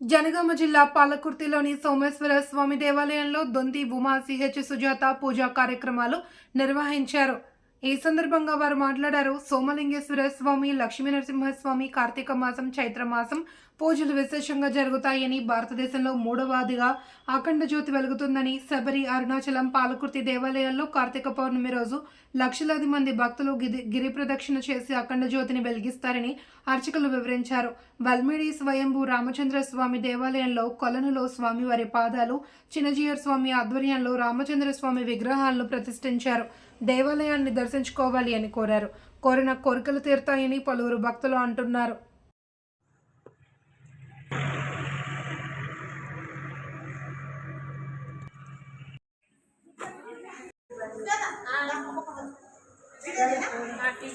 జనగామ జిల్లా పాలకుర్తిలోని సోమేశ్వర స్వామి దేవాలయంలో దొంతి ఉమా సిహెచ్ సుజాత పూజా కార్యక్రమాలు నిర్వహించారు. ఈ సందర్భంగా వారు మాట్లాడారు. సోమలింగేశ్వర స్వామి లక్ష్మీ నరసింహస్వామి కార్తీక మాసం చైత్ర మాసం పూజలు విశేషంగా జరుగుతాయని భారతదేశంలో మూడవదిగా అఖండ జ్యోతి వెలుగుతుందని శబరి అరుణాచలం పాలకుర్తి దేవాలయాల్లో కార్తీక పౌర్ణమి రోజు లక్షలాది మంది భక్తులు గిరి గిరి ప్రదక్షిణ చేసి అఖండ జ్యోతిని వెలిగిస్తారని అర్చకులు వివరించారు. వల్మిడి స్వయంభూ రామచంద్ర స్వామి దేవాలయంలో కొలనులో స్వామివారి పాదాలు చిన్నజీయర్ స్వామి ఆధ్వర్యంలో రామచంద్ర స్వామి విగ్రహాలను ప్రతిష్ఠించారు. దేవాలయాన్ని దర్శించుకోవాలి అని కోరారు. కోరిన కోరికలు తీరుతాయని పలువురు భక్తులు అంటున్నారు. Dari.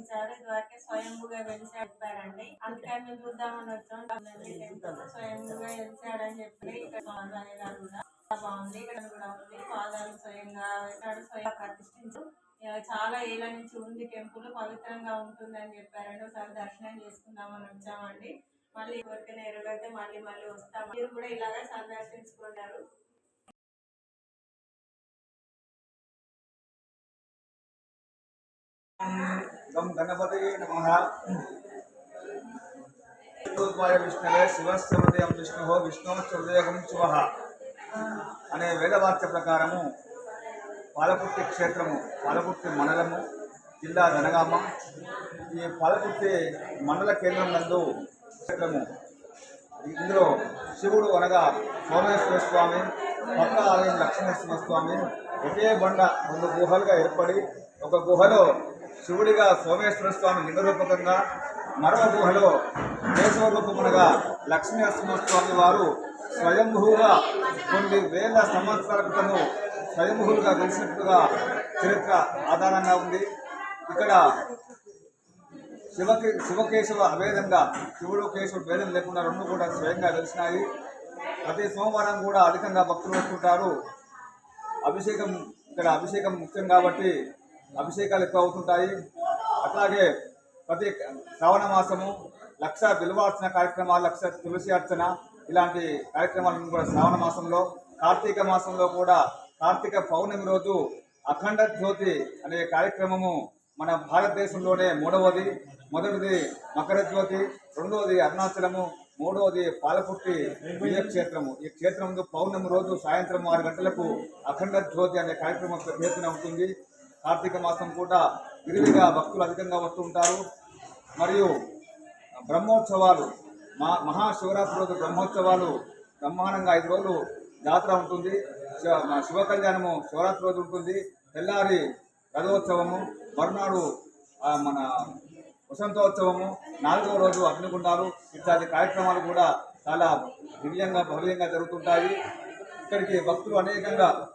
చూపించారు ఇదివరకే స్వయంభుగా వెలిసాడండి. అందుకని మేము చూద్దామని వచ్చాం. స్వయంగా స్వయంభుగా వెలిసాడని చెప్పి ఇక్కడ స్వామి కూడా బాగుంది. ఇక్కడ కూడా ఉంది. పాదాలు స్వయంగా స్వయంగా స్వయం ప్రతిష్ఠించు చాలా ఏళ్ళ నుంచి ఉంది. టెంపుల్ పవిత్రంగా ఉంటుందని చెప్పారండి. ఒకసారి దర్శనం చేసుకుందామని వచ్చామండి. మళ్ళీ కోరిక నెరవేరితే మళ్ళీ మళ్ళీ వస్తాం. మీరు కూడా ఇలాగే సందర్శించుకుంటారు. గం గణపతి నమ. రూపాయ విష్ణువే శివస్యమదయం విష్ణు విష్ణుశ్చదయం శివ అనే వేదవాక్య ప్రకారము పాలకుర్తి క్షేత్రము పాలకుర్తి మండలము జిల్లా జనగామ ఈ పాలకుర్తి మండల కేంద్రం నందు క్షేత్రము. ఇందులో శివుడు అనగా సోమేశ్వర స్వామి పక్క ఆలయం లక్ష్మీనరసింహ స్వామి ఒకే బండ రెండు గుహలుగా ఏర్పడి ఒక గుహలో శివుడిగా సోమేశ్వర స్వామి లింగరూపకంగా మరో గుహలో కేశవ లక్ష్మీ లక్ష్మీనరసింహ స్వామి వారు స్వయంభూగా కొన్ని వేల సంవత్సరాల క్రితము స్వయంభూలుగా గెలిచినట్టుగా చరిత్ర ఆధారంగా ఉంది. ఇక్కడ శివకే శివకేశవ అభేదంగా శివుడు కేశవుడు భేదం లేకుండా రెండు కూడా స్వయంగా గెలిచినాయి ప్రతి సోమవారం కూడా అధికంగా భక్తులు వస్తుంటారు. అభిషేకం ఇక్కడ అభిషేకం ముఖ్యం కాబట్టి అభిషేకాలు ఎక్కువ అవుతుంటాయి. అట్లాగే ప్రతి శ్రావణ మాసము లక్ష బిల్వార్చన కార్యక్రమాలు లక్ష తులసి అర్చన ఇలాంటి కార్యక్రమాలను కూడా శ్రావణ మాసంలో కార్తీక మాసంలో కూడా కార్తీక పౌర్ణమి రోజు అఖండ జ్యోతి అనే కార్యక్రమము మన భారతదేశంలోనే మూడవది. మొదటిది మకర జ్యోతి రెండవది అరుణాచలము మూడవది పాలపుట్టి క్షేత్రము ఈ క్షేత్రం పౌర్ణమి రోజు సాయంత్రం ఆరు గంటలకు అఖండ జ్యోతి అనే కార్యక్రమం పేర్కొన ఉంటుంది. కార్తీక మాసం కూడా విరివిగా భక్తులు అధికంగా వస్తూ ఉంటారు. మరియు బ్రహ్మోత్సవాలు మా మహాశివరాత్రి రోజు బ్రహ్మోత్సవాలు బ్రహ్మాండంగా ఐదు రోజులు జాతర ఉంటుంది. శివ- మా శివ కళ్యాణము శివరాత్రి రోజు ఉంటుంది. తెల్లారి రథోత్సవము మరునాడు మన వసంతోత్సవము నాలుగవ రోజు అగ్నిగుండాలు ఇత్యాది కార్యక్రమాలు కూడా చాలా దివ్యంగా భవ్యంగా జరుగుతుంటాయి. ఇక్కడికి భక్తులు అనేకంగా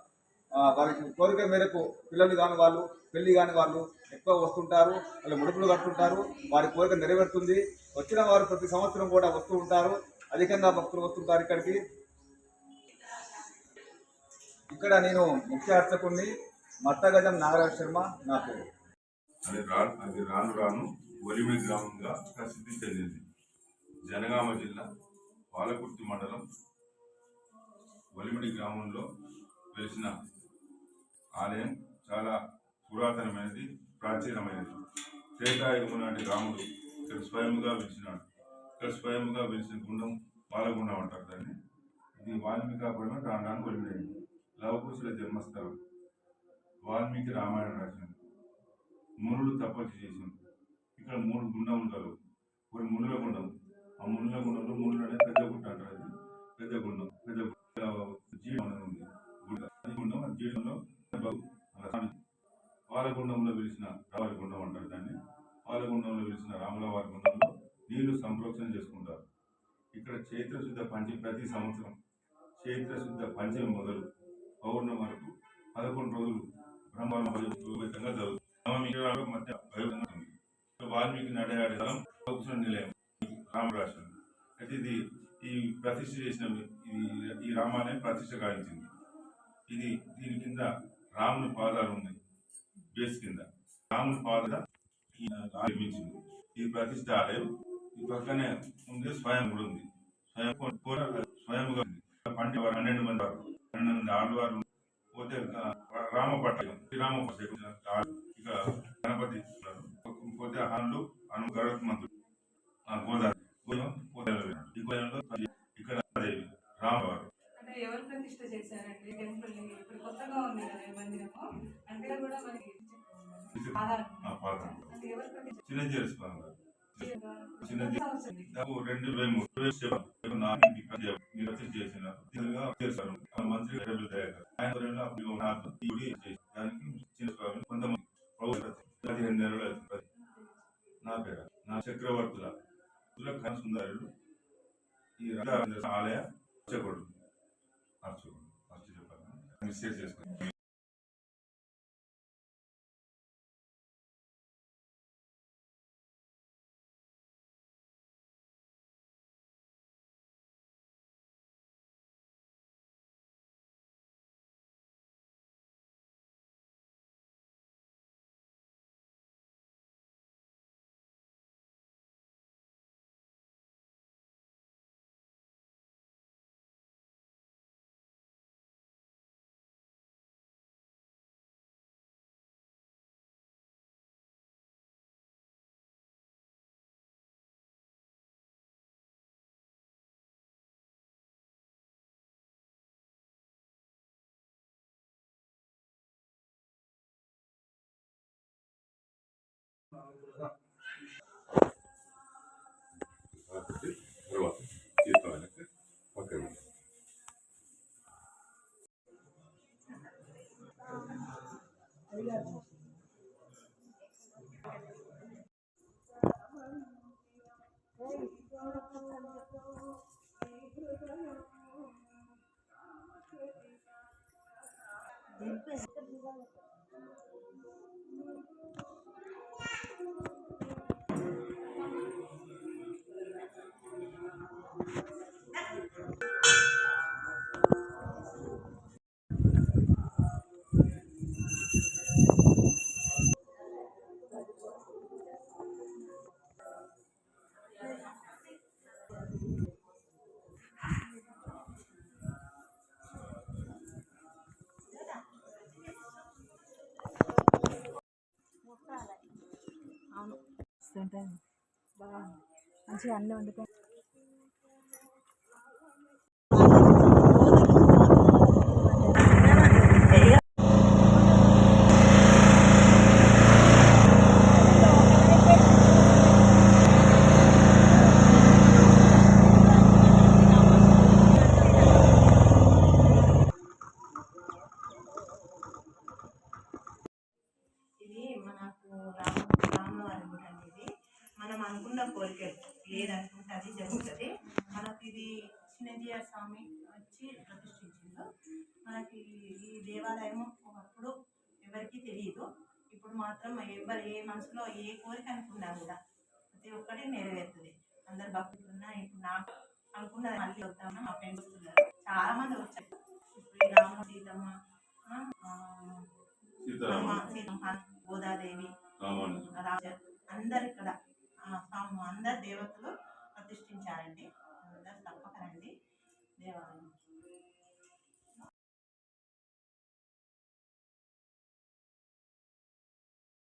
వారి వారికి కోరిక మేరకు పిల్లలు కాని వాళ్ళు పెళ్ళి కాని వాళ్ళు ఎక్కువ వస్తుంటారు వాళ్ళు ముడుపులు కట్టుకుంటారు వారి కోరిక నెరవేరుతుంది. వచ్చిన వారు ప్రతి సంవత్సరం కూడా వస్తూ ఉంటారు అధికంగా భక్తులు వస్తుంటారు ఇక్కడికి. ఇక్కడ నేను ముఖ్య అర్చకుణ్ణి మత్తగజం నాగరాజ శర్మ నా పేరు. అది రాను అది రాను రాను ఒలిమి గ్రామంగా ప్రసిద్ధి చెందింది. జనగామ జిల్లా పాలకుర్తి మండలం ఒలిమిడి గ్రామంలో వెలిసిన ఆలయం చాలా పురాతనమైనది ప్రాచీనమైనది. త్రేతాయుగము నాటి రాముడు ఇక్కడ స్వయంగా పిలిచినాడు ఇక్కడ స్వయంగా వెలిసిన గుండం పాలగుండం అంటారు దాన్ని. ఇది వాల్మీకాపురమే రాను వెళ్ళింది లవకుశుల జన్మస్థలం. వాల్మీకి రామాయణం రాసింది. మునులు తపస్సు చేసింది. ఇక్కడ మూడు గుండములు కలవు ఒకటి మునుల గుండం. ఆ మునుల గుండంలో మునులు అనేది పెద్ద గుట్ట అంటారు అది. పెద్ద గుండం. పెద్ద గుట్ట. అనేది ఉంది. గుండం. జీవనంలో జీడంలో బగు అలా స్వామి. పాలగుండంలో పిలిచిన రావారి గుండం అంటారు దాన్ని. పాలగుండంలో పిలిచిన రాములవారి గుండంలో నీళ్ళు సంప్రోక్షణ చేసుకుంటారు. ఇక్కడ చైత్రశుద్ధ పంచమి ప్రతి సంవత్సరం చైత్రశుద్ధ పంచమి మొదలు పౌర్ణమి వరకు పదకొండు రోజులు బ్రహ్మాండ వైభవంగా జరుగుతుంది. మధ్య వాల్మీకి నడయాడే స్థలం నిలయం. రామరాష్ట్రం అయితే ఇది ఈ ప్రతిష్ఠ చేసిన ఇది ఈ రామాలయం ప్రతిష్ఠ గావించింది. ఇది దీని కింద రాముని పాదాలు ఉన్నాయి. బేస్ కింద. రాముని ఫాదర్ నిర్మించింది ఈ ప్రతిష్ట ఆలయం ఈ పక్కనే ఉంది స్వయం కూడా ఉంది. స్వయం స్వయంగా ఉంది. పండి పన్నెండు మంది వారు. పన్నెండు మంది ఆడవారు పోతే రామపట్నం శ్రీరామ ఇక గణపతి పోతే హనులు అను గరుత్మంతుడు ఆ గోదావరి గోదావరి ఈ గోదావరిలో ఇక్కడ దేవి రామవారు. ఎవరు ప్రతిష్ట చేశారండి టెంపుల్ ఇప్పుడు కొత్తగా ఉంది కదా మందిరము. అంటే కూడా మనకి చిన్న సంవత్సరం నాకు రెండు వేల మూడు వచ్చి చేసినారు మంత్రి గారు దానికి చిన్న స్వామి కొంతమంది పదిహేను నెలలు అవుతుంది. నా పేరు నా చక్రవర్తుల కన సుందరుడు ఈ ఆలయ అర్చకుడు అర్చకుడు అర్చు చెప్పాలి మిస్టేక్ చేసుకుని Obrigada. ఉంటుంది బాగా మంచిగా అన్నీ వండుకొని ఇది మనకు రామ రామవారి గుడి అండి ఇది మనం అనుకున్న కోరికలు ఏదనుకుంటే అది జరుగుతుంది మనకు ఇది చిన్నజీయ స్వామి వచ్చి ప్రతిష్ఠించిండు. మనకి ఈ దేవాలయం ఒకప్పుడు ఎవరికీ తెలియదు ఇప్పుడు మాత్రం ఎవరు ఏ మనసులో ఏ కోరిక అనుకున్నా కూడా ప్రతి ఒక్కటి నెరవేరుతుంది. అందరు భక్తులు ఉన్నా ఇప్పుడు నాకు అనుకున్నది మళ్ళీ వద్దామని మా ఫ్రెండ్స్ వస్తున్నారు. చాలా మంది వచ్చారు. ఇప్పుడు రామ సీతమ్మ గోదాదేవి రాజ అందరు ఇక్కడ అందరు దేవతలు ప్రతిష్ఠించారండి. తప్పక రండి దేవాలయం